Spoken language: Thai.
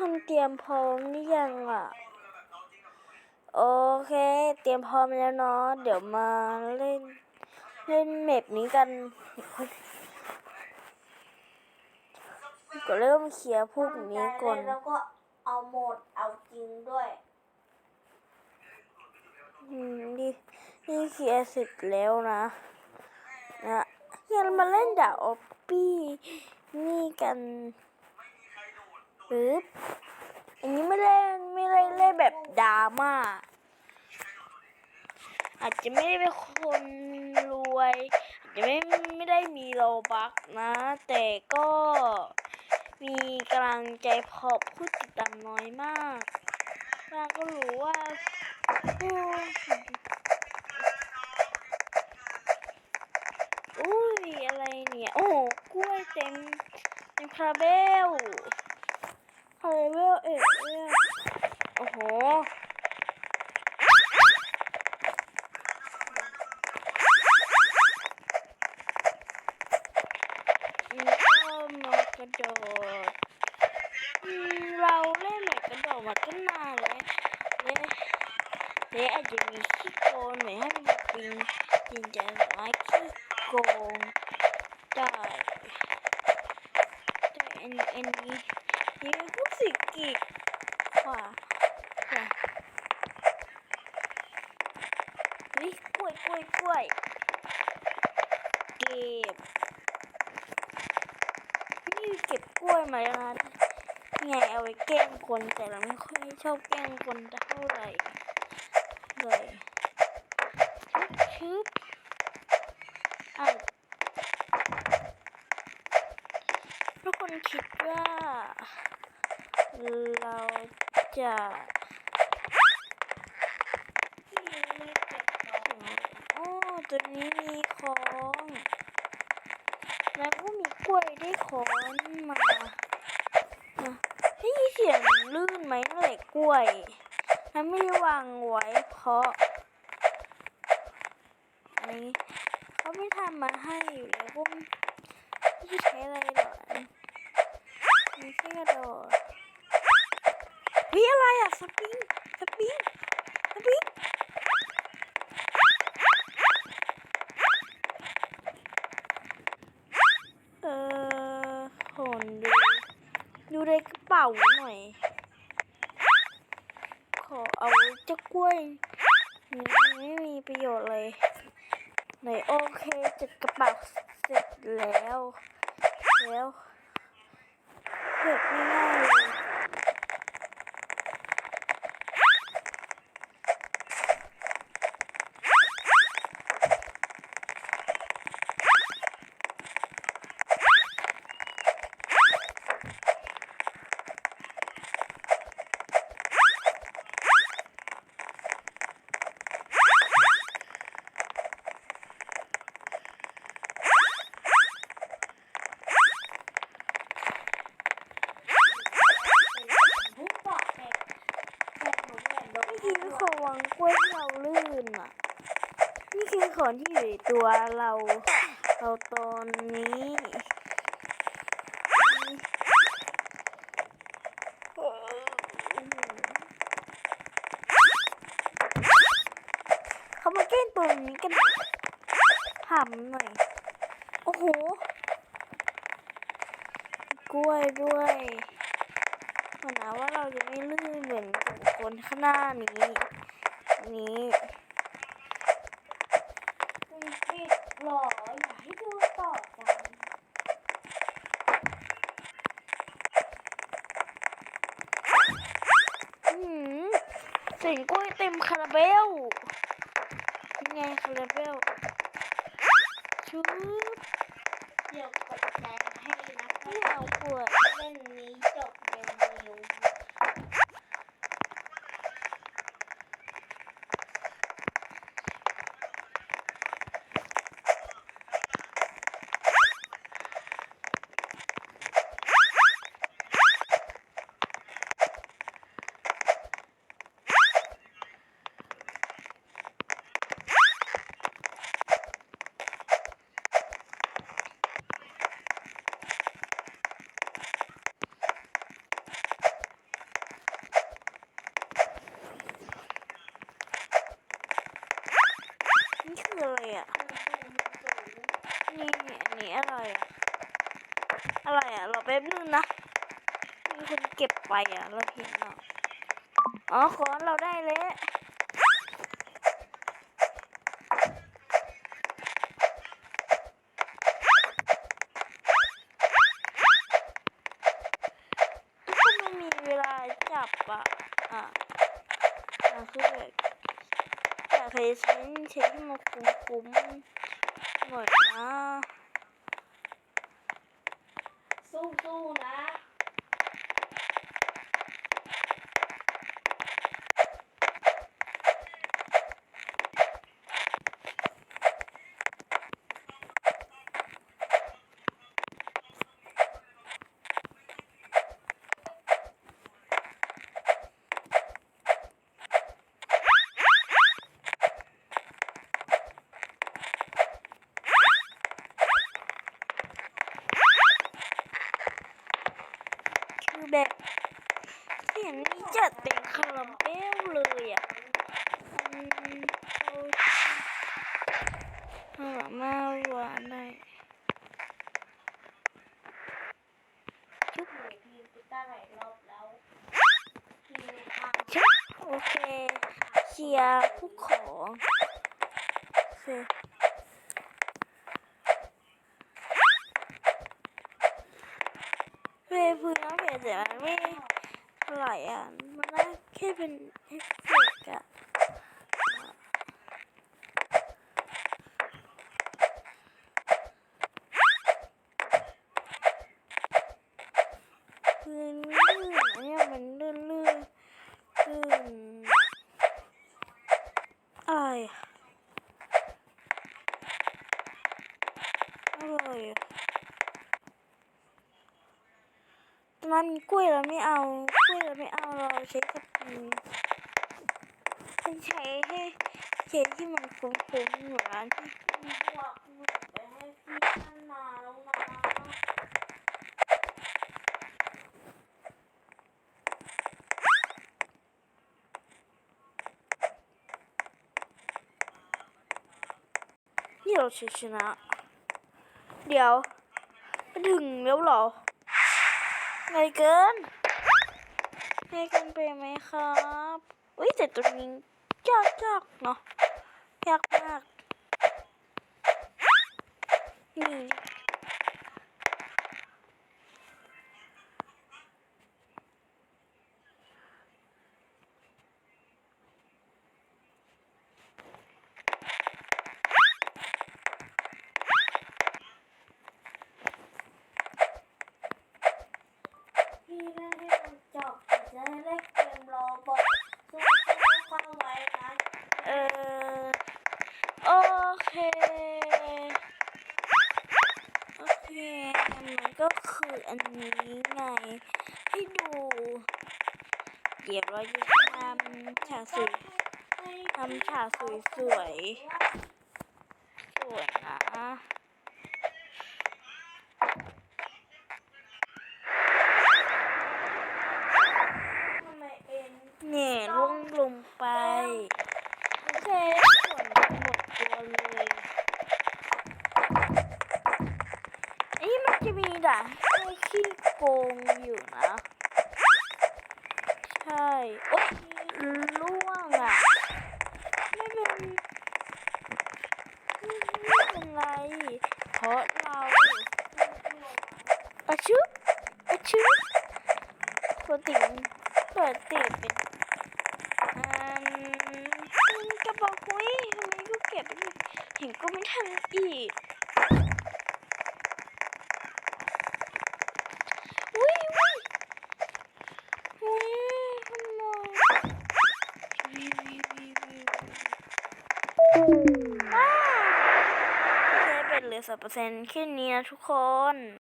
คนเตรียมพร้อมหรือยังอะ โอเค เตรียมพร้อมแล้วเนาะ เดี๋ยวมาเล่น เล่นแมปนี้กันก็เริ่มเคลียร์พวกนี้ก่อน แล้วก็เอาโหมดเอาจริงด้วย อืมนี่นี่เคลียร์เสร็จแล้วนะ นะยังมาเล่นดาบออปปี้นี่กัน ปึ๊บอันนี้ไม่เล่นไม่ได้เล่นแบบดราม่าอาจจะไม่ได้เป็นคนรวยอาจจะไม่ไม่ได้มีโลบักนะ แต่ก็มีกำลังใจพราะผู้ติดตามน้อยมากเราก็รู้ว่าโอ้ยอุ้อะไรเนี่ย โอ้กล้วยเต็มเต็มคาราเบล คาราเบลเอ็ดเนี่ยโอ้โหแล้วก็มากระโดดอืมเราเล่นแบบกระโดดมาตั้งนานแล้วเละเละอาจจะมีขี้โกงหน่อยให้มันปิงจริงจังไม้ขี้โกงได้แต่อันอัน นี้นี่เป็นผู้สิกิกขวาขวานี่กล้วยกล้วยกล้วยเก็บนี่เก็บกล้วยมาแล้วนะไงเอาไว้แกล้งคนแต่เราไม่ค่อยชอบแกล้งคนเท่าไหร่เลยชึบอะทุก คนคิดว่าเราจะโอ๋อตัวนี้มีของ แล้วก็มีกล้วยได้ค้อนมานะได้ยินเสียงลื่นไหมนั่นแหละกล้วยแล้วไม่ได้วางไว้เพราะอันนี้เขาไม่ทำมาให้อยู่แล้วก็ไม่ใช้อะไรหรอก มีแค่กระโดดวิอะไรอะสปริงสปริงสปริงเออหนดูดูในกระเป๋าหน่อย ขอเอาเจ้ากล้วยนี่ไม่มีประโยชน์เลยไหนโอเคจัดกระเป๋าเสร็จแล้วแล้ว เก็บง่ายๆเลยนี่คือของวางก ล้วยที่เราลื่นอะ นี่คือของที่อยู่ในตัวเรา เราตอนนี้เขามาแกล้งตัวนี้กันถามหน่อย โอ้โห กล้วยด้วยหวังนะว่าเราจะไม่ลื่นเหมือนคนข้างหน้านี้ นี้คุณปิดหรออย่าให้ดูต่อกันอืมสียงกล้วยเต็มคาราเบลไงคาราเบลชุบเดี๋ยวกดแชร์ให้นะนี่เอาขวดเล่นนี้จบเร็ว อะไรอะเราแป๊บนึงนะมีคนเก็บไปอะเราเห็นอะอ๋อค้อนเราได้แล้วทุกคนไม่มีเวลาจับอะ อะอะคือแบบอยากให้ใช้ใช้ที่มันคุ้มๆหน่อยนะ สู้ๆน แบบเสียงนี้จัดเต็มคาราเบลเลยอะอืมเอาหามาหวานหน่อยจุ๊บหนูทีมกีตาร์หลายรอบแล้วทีมทางจุ๊บโอเคเคลียร์ผู้ของโอเคเว้ยพื้นน้ำเพจ แต่มันไม่อร่อยอะมันแค่เป็นเอฟเฟกต์อะ ลื่นลื่นอันเนี้ยมันลื่นลื่นลื่นอะไรอะอะไรอะ ตอนนั้นกล้วยเราไม่เอากล้วยเราไม่เอาเราใช้กับมือฉันใช้ให้ใช้ที่มันคุ้มๆเหมือนร้านที่บวกหนูไปให้พี่ท่านมาแล้วนะนี่เราชัยชนะ เดี๋ยวมาถึงแล้วเหรอ ไงเกินไงเกินไปไหมครับอุ้ยแต่ตัวนี้ยากยากเนาะยากมากนี่ พี่เล่นให้มันจบจะได้เล่นเกมรอบอกสู้ๆเข้าไว้นะเออโอเค โอเค มันก็คืออันนี้ไง ให้ดู เดี๋ยวเราจะทำฉากสวยทำฉากสวยๆสวยนะ ทำไมเอ็น เนี่ย ล่วงลงไปโอเคส่วนหมดตัวเลยอันนี้มันจะมีด่านให้ขี้โกงอยู่นะ ใช่โอ๊ยล่วงอะไม่เป็นไม่เป็นไรเพราะเราอาชุบอาชุบปกติเปิดติดเป็นำไมก็เก็บไม่เห็นก็ไม่ทันอีกอุ้ยอุ้ยอุ้ยทำไมวิววิววิววิวว้าวโอเคเป็นเหลือสองเปอร์เซ็นต์แค่นี้นะทุกคน